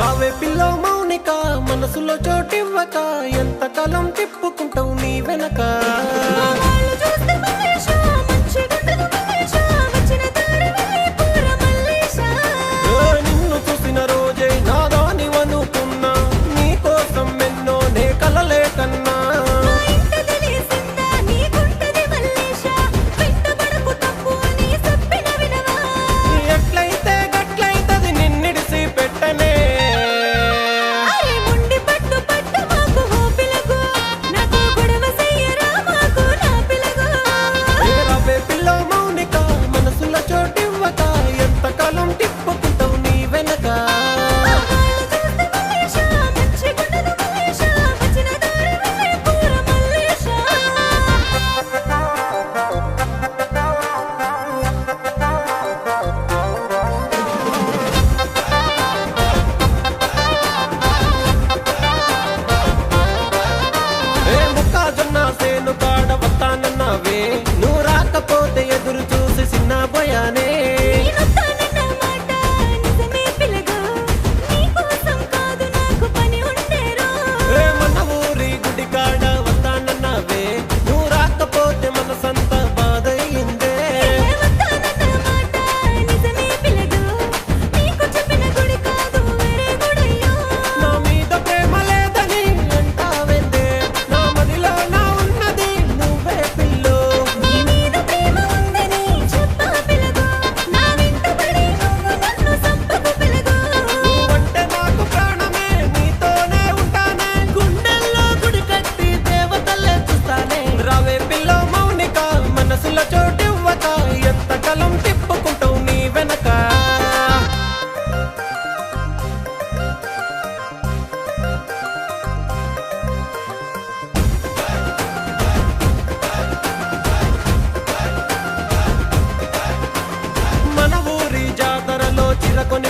రావే పిల్ల మౌనిక మనసులో చోటివ్వక తిప్పుకుంటావు? Mira con